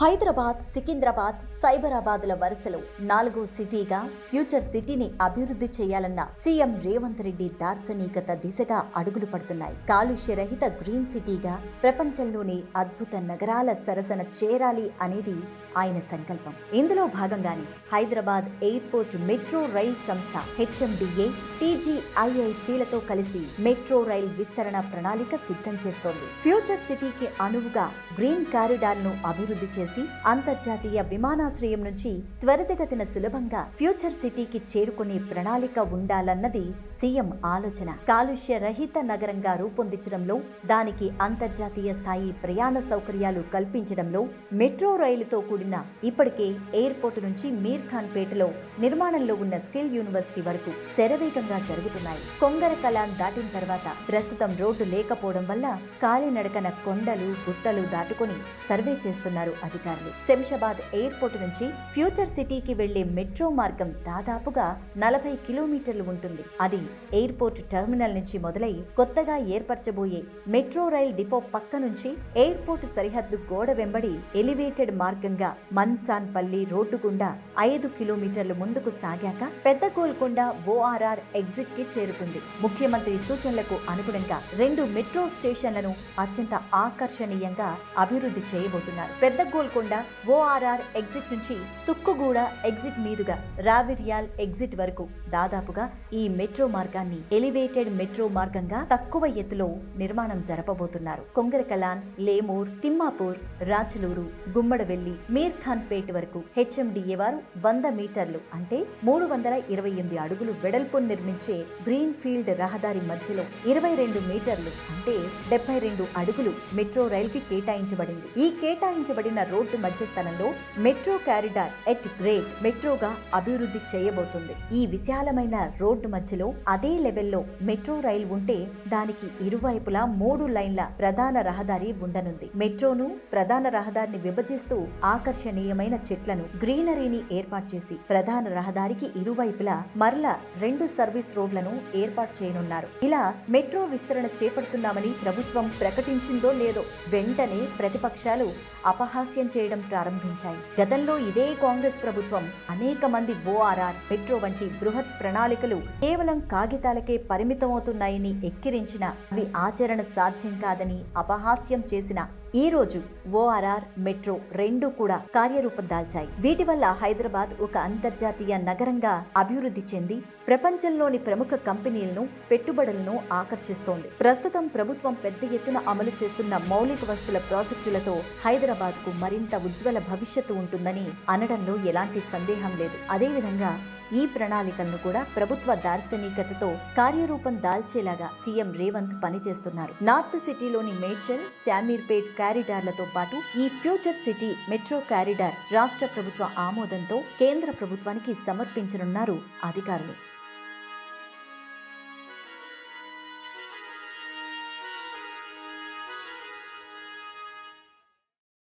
హైదరాబాద్ సికింద్రాబాద్ సైబరాబాద్ల వరుసలో నాలుగో సిటీగా ఫ్యూచర్ సిటీని అభివృద్ధి చేయాలన్న సీఎం రేవంత్ రెడ్డి దార్శనికత దిశగా అడుగులు పడుతున్నాయి. కాలుష్య రహిత గ్రీన్ సిటీగా ప్రపంచంలోని అద్భుత నగరాల సరసన చేరాలి అనేది ఆయన సంకల్పం. ఇందులో భాగంగానే హైదరాబాద్ ఎయిర్పోర్ట్ మెట్రో రైల్ సంస్థ హెచ్ఎండిఏ టీజీఐఐసీలతో కలిసి మెట్రో రైల్ విస్తరణ ప్రణాళిక సిద్ధం చేస్తోంది. ఫ్యూచర్ సిటీకి అనువుగా గ్రీన్ కారిడార్ను అభివృద్ధి అభివృద్ధి చేసి అంతర్జాతీయ విమానాశ్రయం నుంచి త్వరితగతిన సులభంగా ఫ్యూచర్ సిటీకి చేరుకునే ప్రణాళిక ఉండాలన్నది సీఎం ఆలోచన. కాలుష్య రహిత నగరంగా రూపొందించడంలో దానికి అంతర్జాతీయ స్థాయి ప్రయాణ సౌకర్యాలు కల్పించడంలో మెట్రో రైలుతో కూడిన ఇప్పటికే ఎయిర్పోర్ట్ నుంచి మీర్ ఖాన్ పేటలో నిర్మాణంలో ఉన్న స్కిల్ యూనివర్సిటీ వరకు శరవేగంగా జరుగుతున్నాయి. కొంగర కలాన్ దాటిన తర్వాత ప్రస్తుతం రోడ్డు లేకపోవడం వల్ల కాలినడకన కొండలు గుట్టలు దాటుకొని సర్వే చేస్తున్నారు అధికారులు. శంషాబాద్ ఎయిర్పోర్ట్ నుంచి ఫ్యూచర్ సిటీకి వెళ్ళే మెట్రో మార్గం దాదాపుగా నలభై కిలోమీటర్లు ఉంటుంది. అది ఎయిర్పోర్ట్ టెర్మినల్ నుంచి మొదలై కొత్తగా ఏర్పరచబోయే మెట్రో రైల్ డిపో పక్క నుంచి ఎయిర్పోర్ట్ సరిహద్దు గోడ వెంబడి ఎలివేటెడ్ మార్గంగా మన్సాన్ పల్లి రోడ్డు గుండా ఐదు కిలోమీటర్లు ముందుకు సాగాక పెద్ద గోల్కొండ ఓఆర్ఆర్ ఎగ్జిట్కి చేరుతుంది ముఖ్యమంత్రి సూచనలకు అనుగుణంగా రెండు మెట్రో స్టేషన్లను అత్యంత ఆకర్షణీయంగా అభివృద్ధి చేయబోతున్నారు. పెద్ద గోల్కొండ ఓఆర్ఆర్ ఎగ్జిట్ నుంచి తుక్కుగూడ ఎగ్జిట్ మీదుగా రావిర్యాల్ ఎగ్జిట్ వరకు. దాదాపుగా ఈ మెట్రో మార్గాన్ని ఎలివేటెడ్ మెట్రో మార్గంగా తక్కువ ఎత్తులో నిర్మాణం జరపబోతున్నారు. కొంగరకలాన్ లేమూర్ తిమ్మాపూర్ రాచలూరు గుమ్మడవెల్లి మీర్ ఖాన్ పేట్ వరకు హెచ్ఎండిఏ వారు వంద మీటర్లు అంటే మూడు వందల ఇరవై ఎనిమిది అడుగులు వెడల్పు నిర్మించే గ్రీన్ ఫీల్డ్ రహదారి మధ్యలో ఇరవై రెండు మీటర్లు అంటే డెబ్బై రెండు అడుగులు మెట్రో రైల్కి కేటాయించబడింది. ఈ కేటాయించబడిన రోడ్డు మధ్య స్థలంలో మెట్రో కారిడార్ ఎట్ గ్రేట్ మెట్రోగా అభివృద్ధి చేయబోతుంది. ఈ విశాలమైన రోడ్డు మధ్యలో అదే లెవెల్లో మెట్రో రైలు ఉంటే దానికి ఇరువైపులా మూడు లైన్ల ప్రధాన రహదారి ఉండనుంది. మెట్రోను ప్రధాన రహదారిని విభజిస్తూ ఆకర్షణీయమైన చెట్లను గ్రీనరీని ఏర్పాటు చేసి ప్రధాన రహదారికి ఇరువైపులా మరల రెండు సర్వీస్ రోడ్లను ఏర్పాటు చేయనున్నారు. ఇలా మెట్రో విస్తరణ చేపడుతున్నామని ప్రభుత్వం ప్రకటించిందో లేదో వెంటనే ప్రతిపక్షాలు అపహాస్య చేయడం ప్రారంభించాయి. గతంలో ఇదే కాంగ్రెస్ ప్రభుత్వం అనేక మంది ఓఆర్ఆర్ మెట్రో వంటి బృహత్ ప్రణాళికలు కేవలం కాగితాలకే పరిమితమవుతున్నాయని ఎక్కిరించిన అవి ఆచరణ సాధ్యం కాదని అపహాస్యం చేసిన ఈ రోజు ఓఆర్ఆర్ మెట్రో రెండు కూడా కార్యరూపం దాల్చాయి. వీటి వల్ల హైదరాబాద్ ఒక అంతర్జాతీయ నగరంగా అభివృద్ధి చెంది ప్రపంచంలోని ప్రముఖ కంపెనీలను పెట్టుబడులను ఆకర్షిస్తోంది. ప్రస్తుతం ప్రభుత్వం పెద్ద ఎత్తున అమలు చేస్తున్న మౌలిక వస్తుల ప్రాజెక్టులతో హైదరాబాద్కు మరింత ఉజ్వల భవిష్యత్తు ఉంటుందని అనడంలో ఎలాంటి సందేహం లేదు. అదేవిధంగా ఈ ప్రణాళికలను కూడా ప్రభుత్వ దార్శనికతతో కార్యరూపం దాల్చేలాగా సీఎం రేవంత్ పనిచేస్తున్నారు. నార్త్ సిటీలోని మేడ్చల్ శామీర్పేట్ కారిడార్లతో పాటు ఈ ఫ్యూచర్ సిటీ మెట్రో కారిడార్ రాష్ట్ర ప్రభుత్వ ఆమోదంతో కేంద్ర ప్రభుత్వానికి సమర్పించనున్నారు అధికారులు.